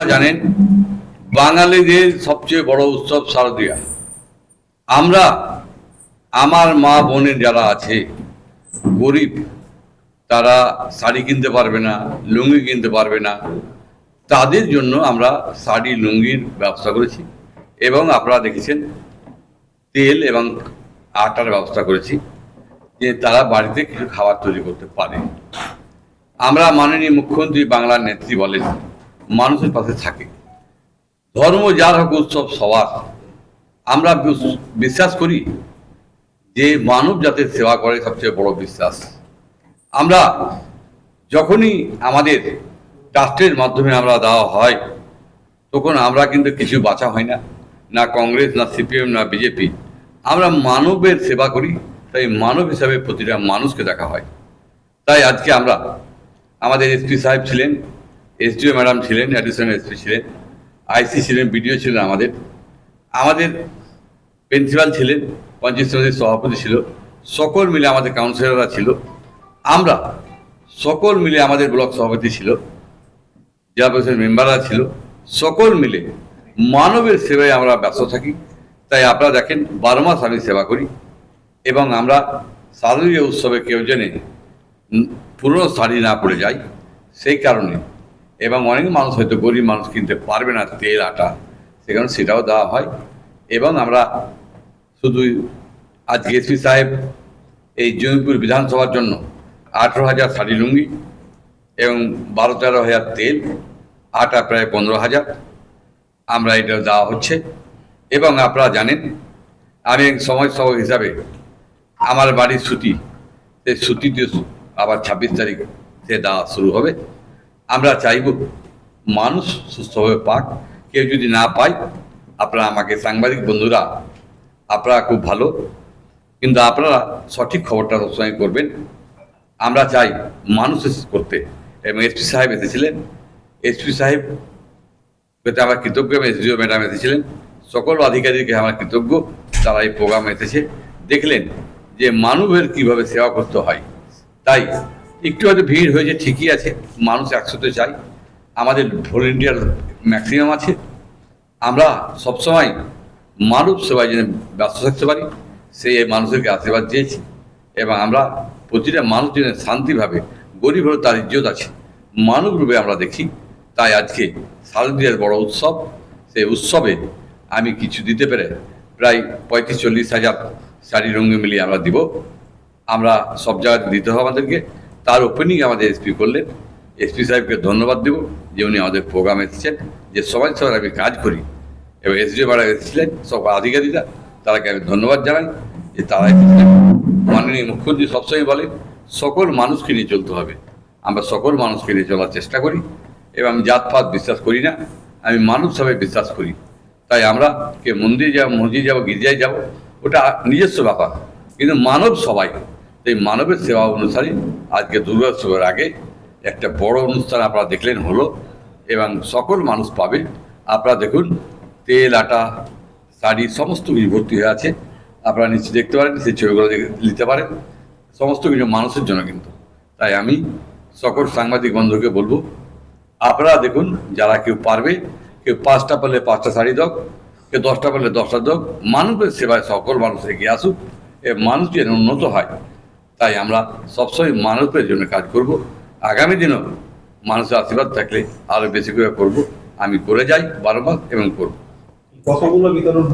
জানেন বাঙালিদের সবচেয়ে বড় উৎসব শারদীয়া। আমরা, আমার মা বোনের যারা আছে, গরিব, তারা শাড়ি কিনতে পারবে না, লুঙ্গি কিনতে পারবে না, তাদের জন্য আমরা শাড়ি, লুঙ্গির ব্যবস্থা করেছি এবং আপনারা দেখেছেন, তেল এবং আটার ব্যবস্থা করেছি যে তারা বাড়িতে কিছু খাবার তৈরি করতে পারে। আমরা মাননীয় মুখ্যমন্ত্রী বাংলার নেত্রী বলেন মানুষের পাশে থাকে। ধর্ম যার হোক উৎসব সবার। আমরা বিশ্বাস করি যে মানব জাতির সেবা করে সবচেয়ে বড় বিশ্বাস। আমরা যখনই আমাদের ট্রাস্টের মাধ্যমে আমরা দেওয়া হয়, তখন আমরা কিন্তু কিছু বাঁচা হয় না। না কংগ্রেস, না সিপিএম, না বিজেপি। আমরা মানবের সেবা করি, তাই মানব হিসাবে প্রতিটা মানুষকে দেখা হয়। তাই আজকে আমরা আমাদের এসপি সাহেব ছিলেন এসডিও ম্যাডাম ছিলেন, অ্যাডিশনাল এসপি ছিলেন আইসি ছিলেন বিডিও ছিলেন আমাদের। আমাদের প্রিন্সিপাল ছিলেন, পঞ্চায়েত সমিতির সভাপতি ছিল, সকল মিলে আমাদের কাউন্সিলররা ছিল। আমরা সকল মিলে আমাদের ব্লক সভাপতি ছিল, জেলা পরিষদের মেম্বাররা ছিল, সকল মিলে মানবের সেবায় আমরা ব্যস্ত থাকি। তাই আপনারা দেখেন, বারো মাস আমি সেবা করি এবং আমরা স্বাধীনতা উৎসবে কেউ জেনে পুরনো শাড়ি না পরে যাই, সেই কারণে এবং অনেক মানুষ হয়তো গরিব মানুষ কিনতে পারবে না তেল, আটা। সেখানে সেটাও দেওয়া হয়। এবং আমরা শুধু আজকে এসপি সাহেব এই জমিপুর বিধানসভার জন্য আঠেরো হাজার শাড়ি লুঙ্গি এবং বারো তেরো হাজার তেল, আটা প্রায় পনেরো হাজার। আমরা এটা দেওয়া হচ্ছে। এবং আপনারা জানেন, আমি সমাজসেবক হিসাবে আমার বাড়ির ছুটি সেই ছুটিতে আবার ছাব্বিশ তারিখ সে দেওয়া শুরু হবে। আমরা চাইব মানুষ সুস্থভাবে পাক। কেউ যদি না পায়, আপনারা আমাকে সাংবাদিক বন্ধুরা, আপনারা খুব ভালো। কিন্তু আপনারা সঠিক খবরটা সবসময় করবেন। আমরা চাই মানুষ করতে। এবং এসপি সাহেব এসেছিলেন। এসপি সাহেব পেতে আমার কৃতজ্ঞ এবং এসডিও ম্যাডাম এসেছিলেন। সকল আধিকারিককে আমার কৃতজ্ঞ। তারা এই প্রোগ্রামে এসেছে। দেখলেন যে মানবের কীভাবে সেবা করতে হয়। তাই একটু হয়তো ভিড় হয়েছে, ঠিকই আছে, মানুষ একসাথে চাই আমাদের ভলেন্টিয়ার ম্যাক্সিমাম আছে। আমরা সবসময় মানব সেবায় যেন ব্যস্ত থাকতে পারি, সেই মানুষেরকে আশীর্বাদ চেয়েছি এবং আমরা প্রতিটা মানুষ যেন শান্তিভাবে, গরিব হলে তার ইজ্জত আছে। মানব রূপে আমরা দেখি। তাই আজকে শারদীয়ার বড় উৎসব। সেই উৎসবে আমি কিছু দিতে পেরে প্রায় পঁয়ত্রিশ চল্লিশ হাজার শাড়ি রঙে মিলিয়ে আমরা দিব। আমরা সব জায়গাতে দিতে হবে আমাদেরকে। তার ওপেনিং আমাদের এসপি করলেন। এসপি সাহেবকে ধন্যবাদ দেব যে উনি আমাদের প্রোগ্রামে এসেছেন, যে সবাই সবার আমি কাজ করি। এবং এসডিও বাড়া এসেছিলেন, সব আধিকারিকরা, তারাকে আমি ধন্যবাদ জানাই যে তারা এসেছিলেন। মাননীয় মুখ্যমন্ত্রী সবসময় বলেন, সকল মানুষকে নিয়ে চলতে হবে। আমরা সকল মানুষকে নিয়ে চলার চেষ্টা করি। এবং আমি জাতপাত বিশ্বাস করি না, আমি মানব সবাই বিশ্বাস করি। তাই আমরা কে মন্দিরে যাব, মসজিদে যাব, গির্জায় যাব, ওটা নিজস্ব ব্যাপার। কিন্তু মানব সবাই এই মানবের সেবা অনুসারে আজকে দুর্গোৎসবের আগে একটা বড় অনুষ্ঠান আপনারা দেখলেন হলো, এবং সকল মানুষ পাবে আপনারা দেখুন, তেল, আটা, শাড়ি, সমস্ত কিছু ভর্তি হয়ে আছে। আপনারা নিশ্চয়ই দেখতে পারেন, সেই ছবিগুলো নিতে পারেন। সমস্ত কিছু মানুষের জন্য কিন্তু। তাই আমি সকল সাংবাদিক বন্ধুকে বলব, আপনারা দেখুন, যারা কেউ পারবে, কেউ পাঁচটা পেলে পাঁচটা শাড়ি দাও, কেউ দশটা পারলে দশটা দাও, মানুষের সেবায় সকল মানুষ এগিয়ে আসুক। এ মানুষ যেন উন্নত হয়। তাই আমরা সবসময় মানুষের জন্য কাজ করব। আগামী দিনও মানুষের আশীর্বাদ থাকলে আরও বেশি করে করব। আমি করে যাই, বারবার এবং করব। কতগুলো বিতরণ